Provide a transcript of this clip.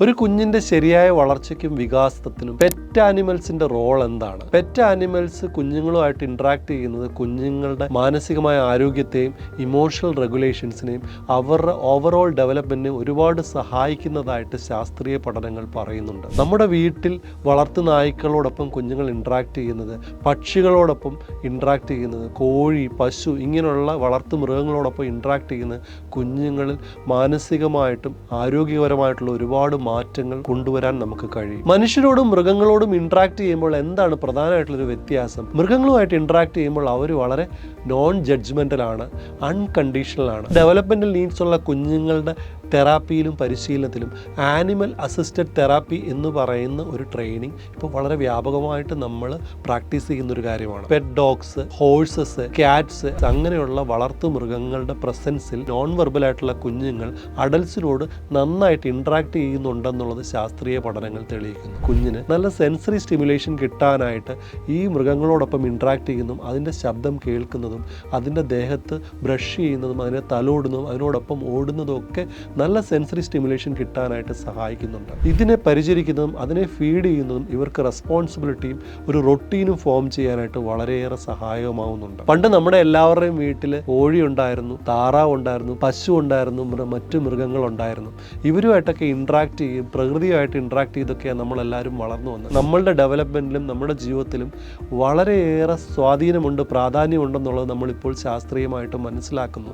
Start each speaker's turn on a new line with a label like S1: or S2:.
S1: ഒരു കുഞ്ഞിന്റെ ശരിയായ വളർച്ചയ്ക്കും വികാസത്തിനും പെറ്റ് ആനിമൽസിന്റെ റോൾ എന്താണ്? പെറ്റ് ആനിമൽസ് കുഞ്ഞുങ്ങളുമായിട്ട് ഇന്ററാക്ട് ചെയ്യുന്നത് കുഞ്ഞുങ്ങളുടെ മാനസികമായ ആരോഗ്യത്തെയും ഇമോഷണൽ റെഗുലേഷൻസിനെയും അവരുടെ ഓവറോൾ ഡെവലപ്മെന്റിനെ ഒരുപാട് സഹായിക്കുന്നതായിട്ട് ശാസ്ത്രീയ പഠനങ്ങൾ പറയുന്നുണ്ട്. നമ്മുടെ വീട്ടിൽ വളർത്തു നായ്ക്കളോടൊപ്പം കുഞ്ഞുങ്ങൾ ഇന്ററാക്ട് ചെയ്യുന്നത് പക്ഷികളോടൊപ്പം ഇന്ററാക്ട് ചെയ്യുന്നത് കോഴി പശു ഇങ്ങനെയുള്ള വളർത്തു മൃഗങ്ങളോടൊപ്പം ഇന്ററാക്ട് ചെയ്യുന്നത് കുഞ്ഞുങ്ങളിൽ മാനസികമായിട്ടും ആരോഗ്യപരമായിട്ടുള്ള ഒരുപാട് മാറ്റങ്ങൾ കൊണ്ടുവരാൻ നമുക്ക് കഴിയും. മനുഷ്യരോടും മൃഗങ്ങളോടും ഇന്ററാക്ട് ചെയ്യുമ്പോൾ എന്താണ് പ്രധാനമായിട്ടുള്ള ഒരു വ്യത്യാസം? മൃഗങ്ങളുമായിട്ട് ഇന്ററാക്ട് ചെയ്യുമ്പോൾ അവർ വളരെ നോൺ ജഡ്ജ്മെന്റൽ ആണ് അൺകണ്ടീഷണൽ ആണ്. ഡെവലപ്മെന്റൽ നീഡ്സ് ഉള്ള കുഞ്ഞുങ്ങളുടെ തെറാപ്പിയിലും പരിശീലനത്തിലും ആനിമൽ അസിസ്റ്റഡ് തെറാപ്പി എന്ന് പറയുന്ന ഒരു ട്രെയിനിങ് ഇപ്പോൾ വളരെ വ്യാപകമായിട്ട് നമ്മൾ പ്രാക്ടീസ് ചെയ്യുന്ന ഒരു കാര്യമാണ്. പെറ്റ് ഡോഗ്സ് ഹോഴ്സസ് ക്യാറ്റ്സ് അങ്ങനെയുള്ള വളർത്തു മൃഗങ്ങളുടെ പ്രസൻസിൽ നോൺ വെർബൽ ആയിട്ടുള്ള കുഞ്ഞുങ്ങൾ അഡൽസിനോട് നന്നായിട്ട് ഇൻട്രാക്ട് ചെയ്യുന്നുണ്ടെന്നുള്ളത് ശാസ്ത്രീയ പഠനങ്ങൾ തെളിയിക്കുന്നു. കുഞ്ഞിന് നല്ല സെൻസറി സ്റ്റിമുലേഷൻ കിട്ടാനായിട്ട് ഈ മൃഗങ്ങളോടൊപ്പം ഇൻട്രാക്ട് ചെയ്യുന്നതും അതിന്റെ ശബ്ദം കേൾക്കുന്നതും അതിന്റെ ദേഹത്ത് ബ്രഷ് ചെയ്യുന്നതും അതിനെ തലോടുന്നതും അതിനോടൊപ്പം ഓടുന്നതും ഒക്കെ നല്ല സെൻസറി സ്റ്റിമുലേഷൻ കിട്ടാനായിട്ട് സഹായിക്കുന്നുണ്ട്. ഇതിനെ പരിചരിക്കുന്നതും അതിനെ ഫീഡ് ചെയ്യുന്നതും ഇവർക്ക് റെസ്പോൺസിബിലിറ്റിയും ഒരു റൊട്ടീനും ഫോം ചെയ്യാനായിട്ട് വളരെയേറെ സഹായകമാവുന്നുണ്ട്. പണ്ട് നമ്മുടെ എല്ലാവരുടെയും വീട്ടിൽ കോഴി ഉണ്ടായിരുന്നു താറാവ് ഉണ്ടായിരുന്നു പശു ഉണ്ടായിരുന്നു മറ്റു മൃഗങ്ങൾ ഉണ്ടായിരുന്നു ഇവരുമായിട്ടൊക്കെ ഇൻട്രാക്ട് ചെയ്യും പ്രകൃതിയുമായിട്ട് ഇൻട്രാക്ട് ചെയ്തൊക്കെയാണ് നമ്മളെല്ലാവരും വളർന്നു വന്നത്. നമ്മളുടെ ഡെവലപ്മെന്റിലും നമ്മുടെ ജീവിതത്തിലും വളരെയേറെ സ്വാധീനമുണ്ട് പ്രാധാന്യമുണ്ടെന്നുള്ളത് നമ്മളിപ്പോൾ ശാസ്ത്രീയമായിട്ട് മനസ്സിലാക്കുന്നു.